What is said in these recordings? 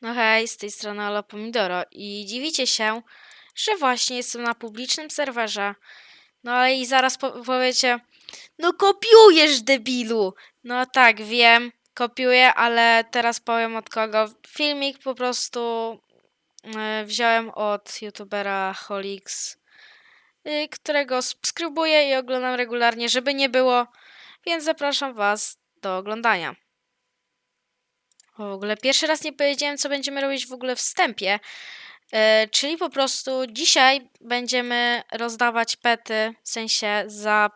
No hej, z tej strony Ola Pomidoro i dziwicie się, że właśnie jestem na publicznym serwerze. No ale i zaraz po powiecie, no kopiujesz debilu! No tak, wiem, kopiuję, ale teraz powiem od kogo. Filmik po prostu e, wziąłem od youtubera Holix, y, którego subskrybuję i oglądam regularnie, żeby nie było, więc zapraszam was do oglądania. W ogóle pierwszy raz nie powiedziałem, co będziemy robić w ogóle w wstępie. E, czyli po prostu dzisiaj będziemy rozdawać pety, w sensie za.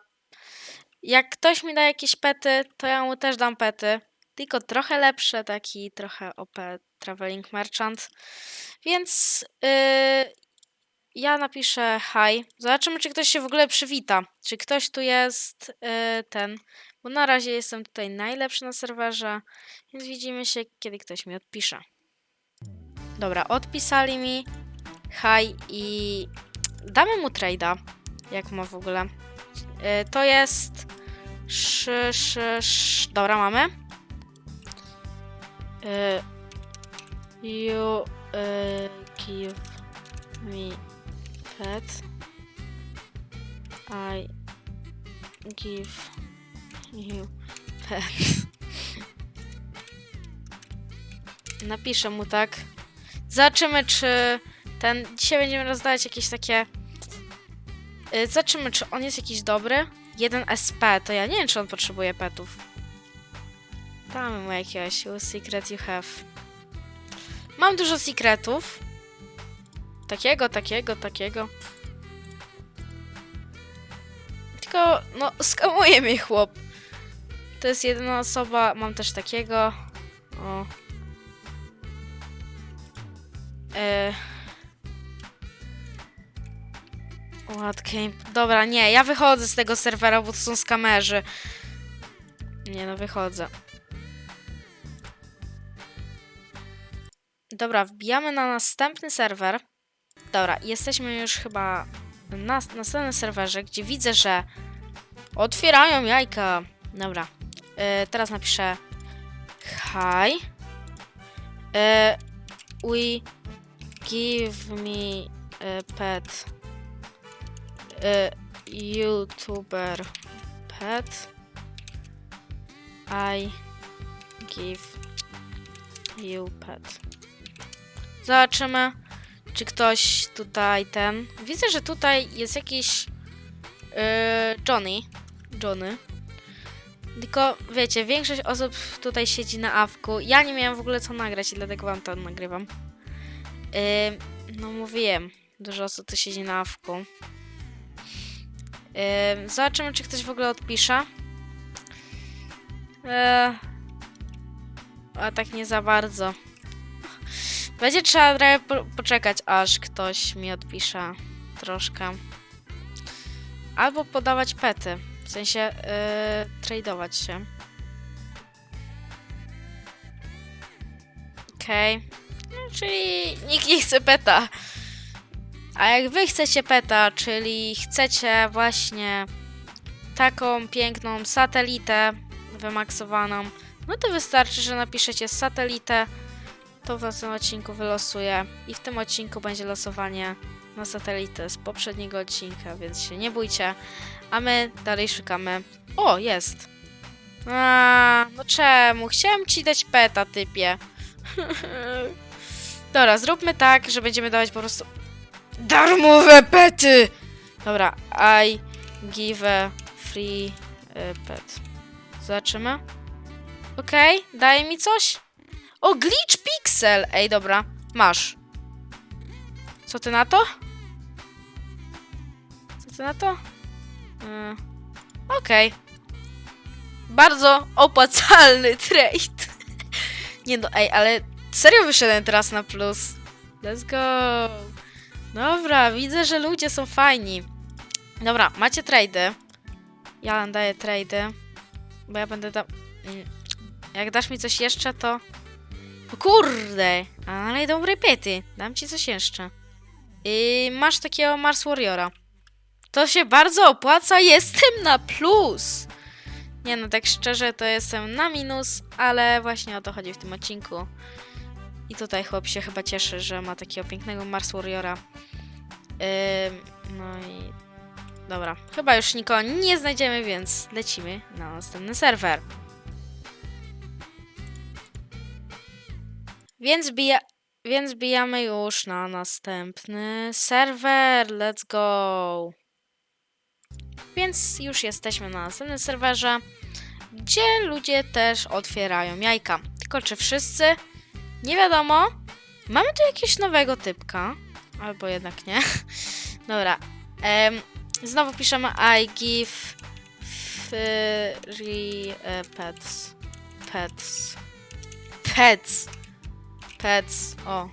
Jak ktoś mi da jakieś pety, to ja mu też dam pety. Tylko trochę lepsze, taki trochę OP Traveling Merchant. Więc y, ja napiszę hi. Zobaczymy, czy ktoś się w ogóle przywita. Czy ktoś tu jest y, ten. Bo na razie jestem tutaj najlepszy na serwerze. Więc widzimy się, kiedy ktoś mi odpisze. Dobra, odpisali mi. Hi i damy mu trade'a. Jak ma w ogóle. Y, to jest. Sz, sz, sz. Dobra, mamy. Y, you y, give me pet. I give you pet. Napiszę mu tak. Zobaczymy, czy ten. Dzisiaj będziemy rozdawać jakieś takie. Y, Zobaczymy, czy on jest jakiś dobry. Jeden SP, to ja nie wiem, czy on potrzebuje petów. Damy mu jakiegoś. What secret you have. Mam dużo secretów. Takiego, takiego, takiego. Tylko, no, skamuje mnie chłop. To jest jedyna osoba. Mam też takiego. O. E... What. Dobra, nie, ja wychodzę z tego serwera, bo to są skamerzy. Nie no, wychodzę. Dobra, wbijamy na następny serwer. Dobra, jesteśmy już chyba na następnym serwerze, gdzie widzę, że otwierają jajka. Dobra, e, teraz napiszę hi. E, we give me pet. A YouTuber pet. I give you pet. Zobaczymy, czy ktoś tutaj ten. Widzę, że tutaj jest jakiś yy, Johnny. Johnny. Tylko wiecie, większość osób tutaj siedzi na awku. Ja nie miałem w ogóle co nagrać i dlatego wam to nagrywam. Yy, no mówiłem, dużo osób tu siedzi na awku. Yy, zobaczymy, czy ktoś w ogóle odpisze. Yy, a tak nie za bardzo. Będzie trzeba trochę po poczekać, aż ktoś mi odpisze troszkę. Albo podawać pety. W sensie yy, tradeować się. Okej. Okay. No, czyli nikt nie chce peta. A jak wy chcecie peta, czyli chcecie właśnie taką piękną satelitę wymaksowaną, no to wystarczy, że napiszecie satelitę, to w następnym odcinku wylosuję i w tym odcinku będzie losowanie na satelitę z poprzedniego odcinka, więc się nie bójcie. A my dalej szukamy. O, jest! A, no czemu? Chciałem ci dać peta, typie. Dobra, zróbmy tak, że będziemy dawać po prostu darmowe pety! Dobra, I give a free y, pet. Zobaczymy. Okej, okay, daje mi coś? O, glitch pixel! Ej, dobra, masz. Co ty na to? Na to? Yy, Okej. Okay. Bardzo opłacalny trade. Nie no, ej, ale serio wyszedłem teraz na plus. Let's go. Dobra, widzę, że ludzie są fajni. Dobra, macie trady. Ja daję trady. Bo ja będę tam... Mm, Jak dasz mi coś jeszcze, to... O kurde! Ale dobre pety. Dam ci coś jeszcze. I masz takiego Mars Warriora. To się bardzo opłaca. Jestem na plus! Nie no, tak szczerze to jestem na minus, ale właśnie o to chodzi w tym odcinku. I tutaj chłop się chyba cieszy, że ma takiego pięknego Mars Warriora. Ym, no i... Dobra, chyba już nikogo nie znajdziemy, więc lecimy na następny serwer. Więc, bija... więc bijamy już na następny serwer. Let's go! Więc już jesteśmy na następnym serwerze, gdzie ludzie też otwierają jajka. Tylko czy wszyscy? Nie wiadomo. Mamy tu jakiegoś nowego typka. Albo jednak nie. Dobra. Em, znowu piszemy I give free e, pets. Pets. Pets. Pets. O. o.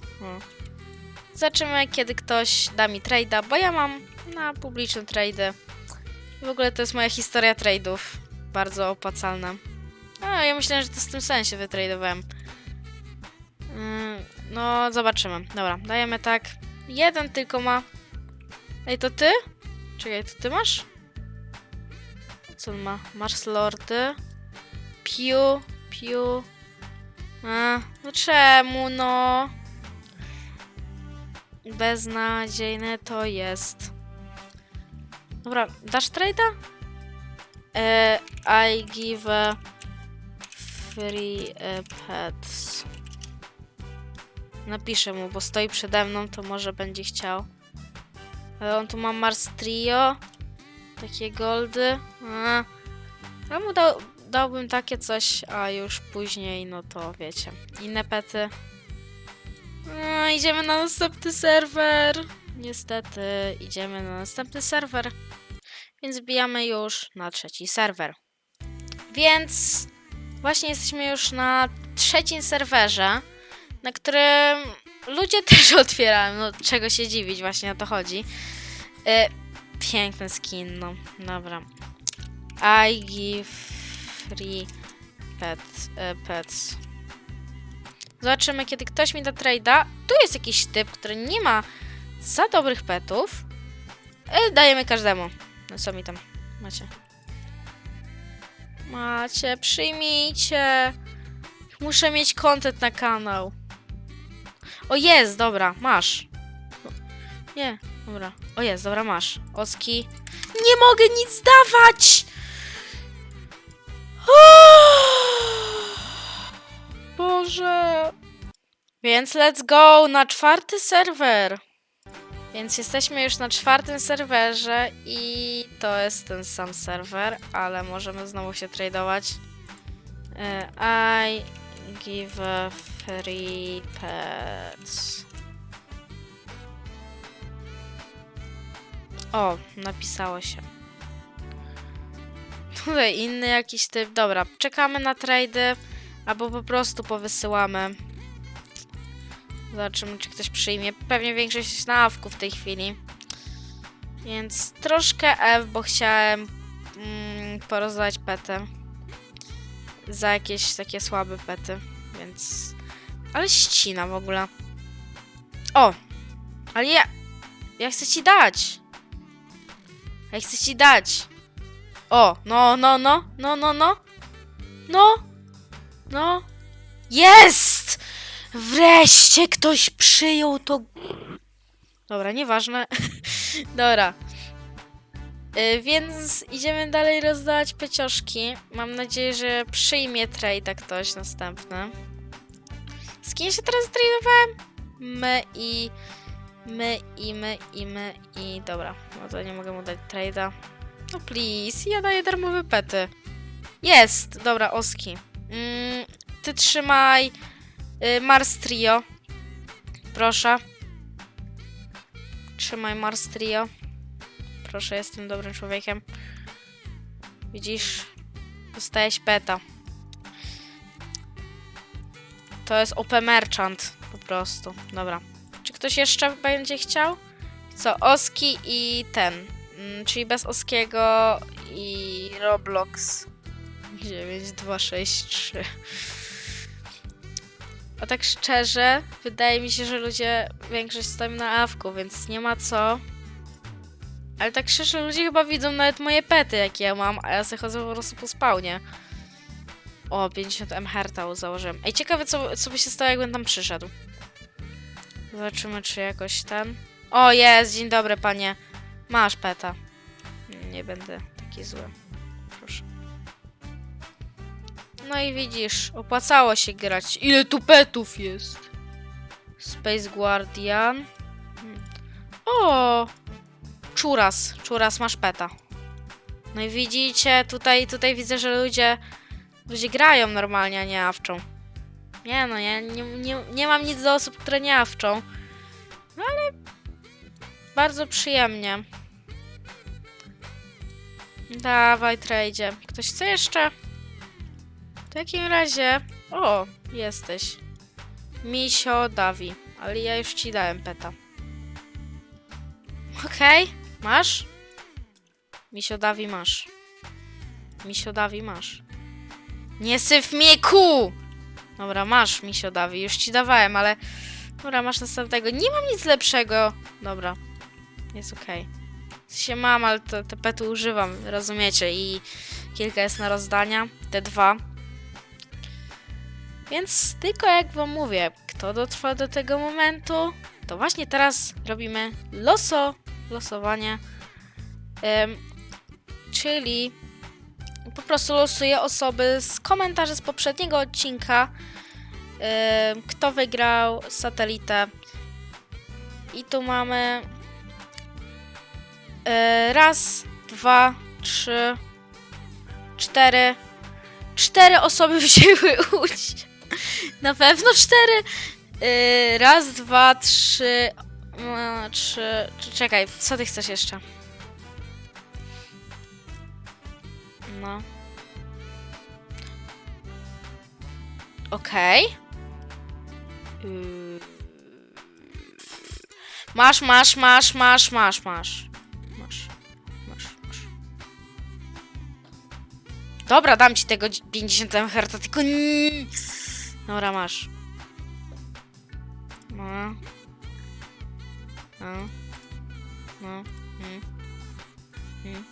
Zobaczymy, kiedy ktoś da mi trade'a, bo ja mam na publiczne trade. W ogóle to jest moja historia trade'ów. Bardzo opłacalna. A, ja myślałem, że to w tym sensie wytradowałem. Yy, no, zobaczymy. Dobra, dajemy tak. Jeden tylko ma. Ej, to ty? Czekaj, to ty masz? Co on ma? Mars Lordy. Piu, piu. A, no czemu, no? Beznadziejne to jest. Dobra, dasz trade'a? E, I give free e, pets. Napiszę mu, bo stoi przede mną, to może będzie chciał. Ale on tu ma Mars Trio. Takie goldy. Ja mu dał, dałbym takie coś, a już później, no to wiecie. Inne pety. No, idziemy na następny serwer. Niestety, idziemy na następny serwer. Więc bijamy już na trzeci serwer. Więc właśnie jesteśmy już na trzecim serwerze, na którym ludzie też otwierają. No, czego się dziwić, właśnie o to chodzi. E, piękny skin, no. Dobra. I give free pet, e, pets. Zobaczymy, kiedy ktoś mi da trade'a. Tu jest jakiś typ, który nie ma za dobrych petów. E, dajemy każdemu. No co mi tam macie? Macie, przyjmijcie. Muszę mieć content na kanał. O jest, dobra, masz. Nie, dobra. O jest, dobra, masz. Oski. Nie mogę nic dawać! Boże. Więc let's go na czwarty serwer. Więc jesteśmy już na czwartym serwerze i to jest ten sam serwer, ale możemy znowu się tradować. E, I give free pets. O, napisało się. Tutaj inny jakiś typ. Dobra, czekamy na trady, albo po prostu powysyłamy. Zobaczymy, czy ktoś przyjmie. Pewnie większość jest na awku w tej chwili. Więc troszkę F, bo chciałem mm, porozdać pety. Za jakieś takie słabe pety, więc... Ale ścina w ogóle. O! Ale ja... Ja chcę ci dać! Ja chcę ci dać! O! No, no, no! No, no, no! No! No! Jest! Wreszcie ktoś przyjął to. Dobra, nieważne. Dobra. Y, więc idziemy dalej rozdawać pecioszki. Mam nadzieję, że przyjmie trade ktoś następny. Z kim się teraz tradowałem? My i... My i my i my i... Dobra, no to nie mogę mu dać trade'a. No please, ja daję darmowe pety. Jest! Dobra, Oski. Mm, ty trzymaj... Y, Mars Trio. Proszę. Trzymaj Mars Trio. Proszę, jestem dobrym człowiekiem. Widzisz? Dostałeś peta. To jest OP Merchant. Po prostu. Dobra. Czy ktoś jeszcze będzie chciał? Co? Oski i ten. Mm, czyli bez Oskiego i Roblox. 9263. A tak szczerze, wydaje mi się, że ludzie, większość stoją na awku, więc nie ma co. Ale tak szczerze, ludzie chyba widzą nawet moje pety, jakie ja mam, a ja sobie chodzę po prostu po spawnie. O, 50 M herta założyłem. Ej, ciekawe, co, co by się stało, jakbym tam przyszedł. Zobaczymy, czy jakoś ten. O, jest, dzień dobry, panie. Masz peta. Nie będę taki zły. No i widzisz, opłacało się grać. Ile tu petów jest? Space Guardian. O! Czuras, czuras, masz peta. No i widzicie, tutaj, tutaj widzę, że ludzie, ludzie grają normalnie, a nie awczą. Nie no, ja nie, nie, nie mam nic do osób, które nie awczą. No ale bardzo przyjemnie. Dawaj, trade. Ktoś chce jeszcze? W takim razie... O, jesteś. Misio Dawi. Ale ja już ci dałem peta. Okej, masz? Misio Dawi masz. Misio Dawi masz. Nie syf mnie ku! Dobra, masz Misio Dawi. Już ci dawałem, ale... Dobra, masz następnego. Nie mam nic lepszego. Dobra. Jest okej. W sensie mam, ale te, te używam, rozumiecie? I kilka jest na rozdania. Te dwa. Więc tylko jak wam mówię, kto dotrwa do tego momentu, to właśnie teraz robimy loso, losowanie. Czyli po prostu losuję osoby z komentarzy z poprzedniego odcinka, kto wygrał satelitę. I tu mamy e, raz, dwa, trzy, cztery. Cztery osoby wzięły udział. Na pewno cztery. Yy, raz, dwa, trzy. mm, Trzy. Czekaj, co ty chcesz jeszcze? No. Okej. Yy. Masz, masz, masz, masz, masz, masz. Masz, masz. Dobra, dam ci tego 50 MHz, tylko nie... Dobra, masz. No. No. No. Mm. Mm.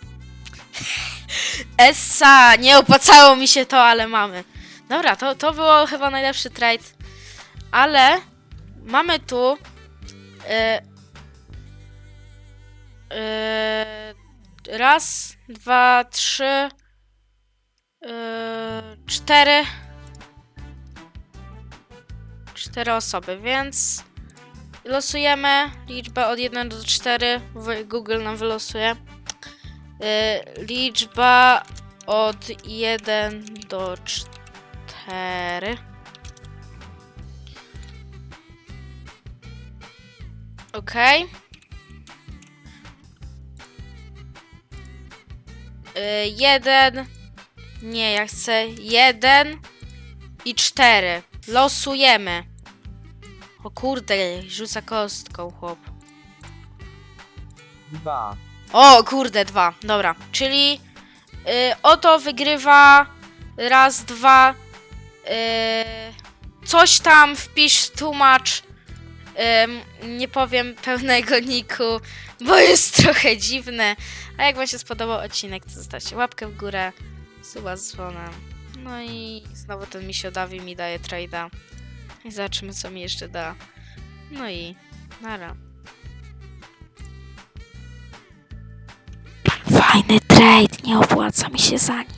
Essa! Nie opłacało mi się to, ale mamy. Dobra, to, to było chyba najlepszy trade. Ale mamy tu e, e, raz, dwa, trzy, e, cztery cztery osoby, więc losujemy liczbę od 1 do 4. w- Google nam wylosuje. Y, liczba od 1 do 4. Ok. Y, jeden. Nie, ja chcę jeden i cztery. Losujemy. O kurde, rzuca kostką, chłop. Dwa. O kurde, dwa. Dobra, czyli y, oto wygrywa raz, dwa. Y, coś tam wpisz, tłumacz. Ym, nie powiem pełnego niku, bo jest trochę dziwne. A jak wam się spodobał odcinek, to zostawcie łapkę w górę, suba z dzwonem. No i znowu ten misiodawi mi daje trade'a. I zobaczymy, co mi jeszcze da. No i nara. Fajny trade, nie opłaca mi się za nim.